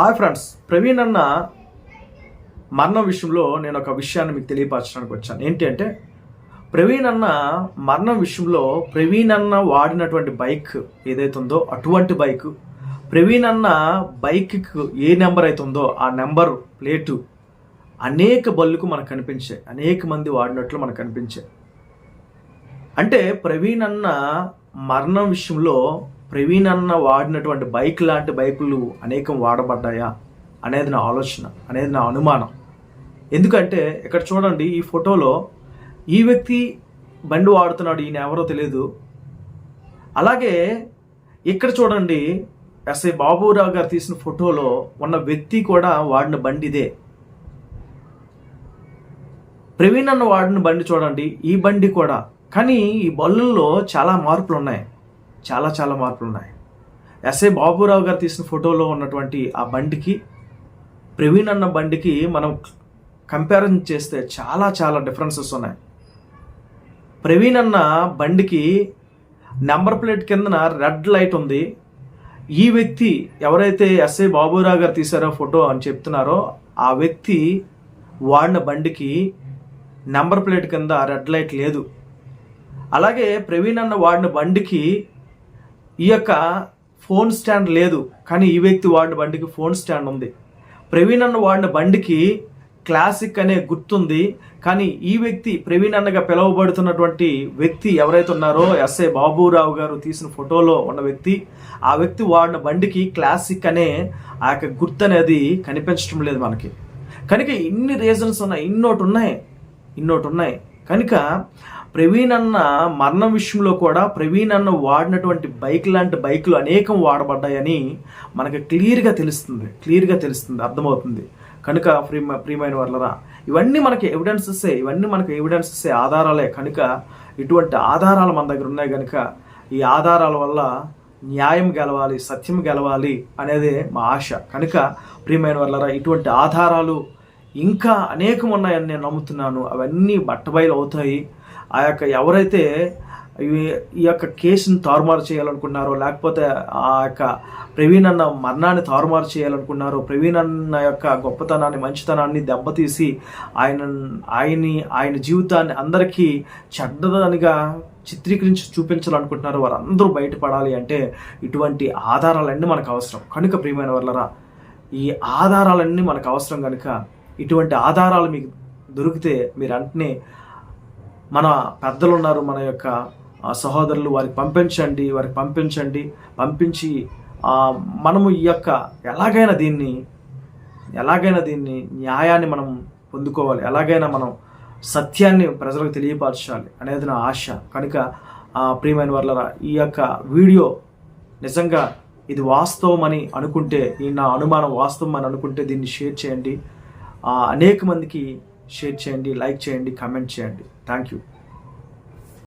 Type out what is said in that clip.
Hi friends Praveen అన్న మరణం విషయంలో నేను ఒక విషయాన్ని మీకు తెలియపరచడానికి వచ్చాను. ఏంటి అంటే ప్రవీణ్ అన్న మరణం విషయంలో ప్రవీణ్ అన్న వాడినటువంటి బైక్ ఏదైతే ఉందో అటువంటి బైక్ ప్రవీణ్ అన్న బైక్కి ఏ నెంబర్ అయితే ఉందో ఆ నెంబర్ ప్లేటు అనేక బళ్ళుకు మనకు కనిపించాయి. అనేక మంది వాడినట్లు మనకు కనిపించాయి. అంటే ప్రవీణ్ అన్న మరణం విషయంలో ప్రవీణ్ అన్న వాడినటువంటి బైక్ లాంటి బైకులు అనేకం వాడబడ్డాయా అనేది నా ఆలోచన అనేది నా అనుమానం. ఎందుకంటే ఇక్కడ చూడండి ఈ ఫోటోలో ఈ వ్యక్తి బండి వాడుతున్నాడు ఈయన ఎవరో తెలియదు అలాగే ఇక్కడ చూడండి ఎస్ఐ బాబురావు గారు తీసిన ఫోటోలో ఉన్న వ్యక్తి కూడా వాడిన బండి ఇదే. ప్రవీణ్ అన్న వాడిన బండి చూడండి ఈ బండి కూడా. కానీ ఈ బళ్ళల్లో చాలా మార్పులు ఉన్నాయి చాలా చాలా మార్పులు ఉన్నాయి ఎస్ఐ బాబురావు గారు తీసిన ఫోటోలో ఉన్నటువంటి ఆ బండికి ప్రవీణ్ అన్న బండికి మనం కంపారిజన్ చేస్తే చాలా చాలా డిఫరెన్సెస్ ఉన్నాయి. ప్రవీణ్ అన్న బండికి నెంబర్ ప్లేట్ కిందన రెడ్ లైట్ ఉంది. ఈ వ్యక్తి ఎవరైతే ఎస్ఐ బాబురావు గారు తీశారో ఫోటో అని చెప్తున్నారో ఆ వ్యక్తి వాడిన బండికి నెంబర్ ప్లేట్ కింద రెడ్ లైట్ లేదు. అలాగే ప్రవీణ్ అన్న వాడిన బండికి ఈ యొక్క ఫోన్ స్టాండ్ లేదు కానీ ఈ వ్యక్తి వాడిన బండికి ఫోన్ స్టాండ్ ఉంది. ప్రవీణ్ అన్న వాడిన బండికి క్లాసిక్ అనే గుర్తుంది కానీ ఈ వ్యక్తి ప్రవీణ్ అన్నగా పిలువబడుతున్నటువంటి వ్యక్తి ఎవరైతే ఉన్నారో ఎస్ఐ బాబురావు గారు తీసిన ఫోటోలో ఉన్న వ్యక్తి ఆ వ్యక్తి వాడిన బండికి క్లాసిక్ అనే ఆ యొక్క గుర్తు అనేది కనిపించడం లేదు మనకి. కనుక ఇన్ని రీజన్స్ ఉన్నాయి ఇన్నోటి ఉన్నాయి ఇన్నోటి ఉన్నాయి కనుక ప్రవీణ్ అన్న మరణం విషయంలో కూడా ప్రవీణ్ అన్న వాడినటువంటి బైక్ లాంటి బైకులు అనేకం వాడబడ్డాయని మనకు క్లియర్గా తెలుస్తుంది క్లియర్గా తెలుస్తుంది అర్థమవుతుంది. కనుక ప్రియ ప్రియమైన వాళ్ళరా ఇవన్నీ మనకి ఎవిడెన్సెస్ ఇవన్నీ మనకి ఎవిడెన్సెస్ ఆధారాలే. కనుక ఇటువంటి ఆధారాలు మన దగ్గర ఉన్నాయి కనుక ఈ ఆధారాల వల్ల న్యాయం గెలవాలి సత్యం గెలవాలి అనేది మా ఆశ. కనుక ప్రియమైన వాళ్ళరా ఇటువంటి ఆధారాలు ఇంకా అనేకం ఉన్నాయని నేను నమ్ముతున్నాను. అవన్నీ బట్టబయలు అవుతాయి. ఆ యొక్క ఎవరైతే ఈ- ఈ యొక్క కేసుని తారుమారు చేయాలనుకున్నారో లేకపోతే ఆ యొక్క ప్రవీణ్ అన్న మరణాన్ని తారుమారు చేయాలనుకున్నారో ప్రవీణ్ అన్న యొక్క గొప్పతనాన్ని మంచితనాన్ని దెబ్బతీసి ఆయన ఆయన్ని ఆయన జీవితాన్ని అందరికీ చెడ్డదానిగా చిత్రీకరించి చూపించాలనుకుంటున్నారో వారందరూ బయటపడాలి అంటే ఇటువంటి ఆధారాలన్నీ మనకు అవసరం. కనుక ప్రియమైన వర్లరా ఈ ఆధారాలన్నీ మనకు అవసరం కనుక ఇటువంటి ఆధారాలు మీకు దొరికితే మీరు వెంటనే మన పెద్దలు ఉన్నారు మన యొక్క సహోదరులు వారికి పంపించండి వారికి పంపించండి పంపించి మనము ఈ యొక్క ఎలాగైనా దీన్ని ఎలాగైనా దీన్ని న్యాయాన్ని మనం పొందుకోవాలి ఎలాగైనా మనం సత్యాన్ని ప్రజలకు తెలియపరచాలి అనేది నా ఆశ. కనుక ప్రియమైన వాళ్ళరా ఈ యొక్క వీడియో నిజంగా ఇది వాస్తవం అని అనుకుంటే ఈ నా అనుమానం వాస్తవం అని అనుకుంటే దీన్ని షేర్ చేయండి. అనేక మందికి షేర్ చేయండి లైక్ చేయండి కమెంట్ చేయండి. Thank you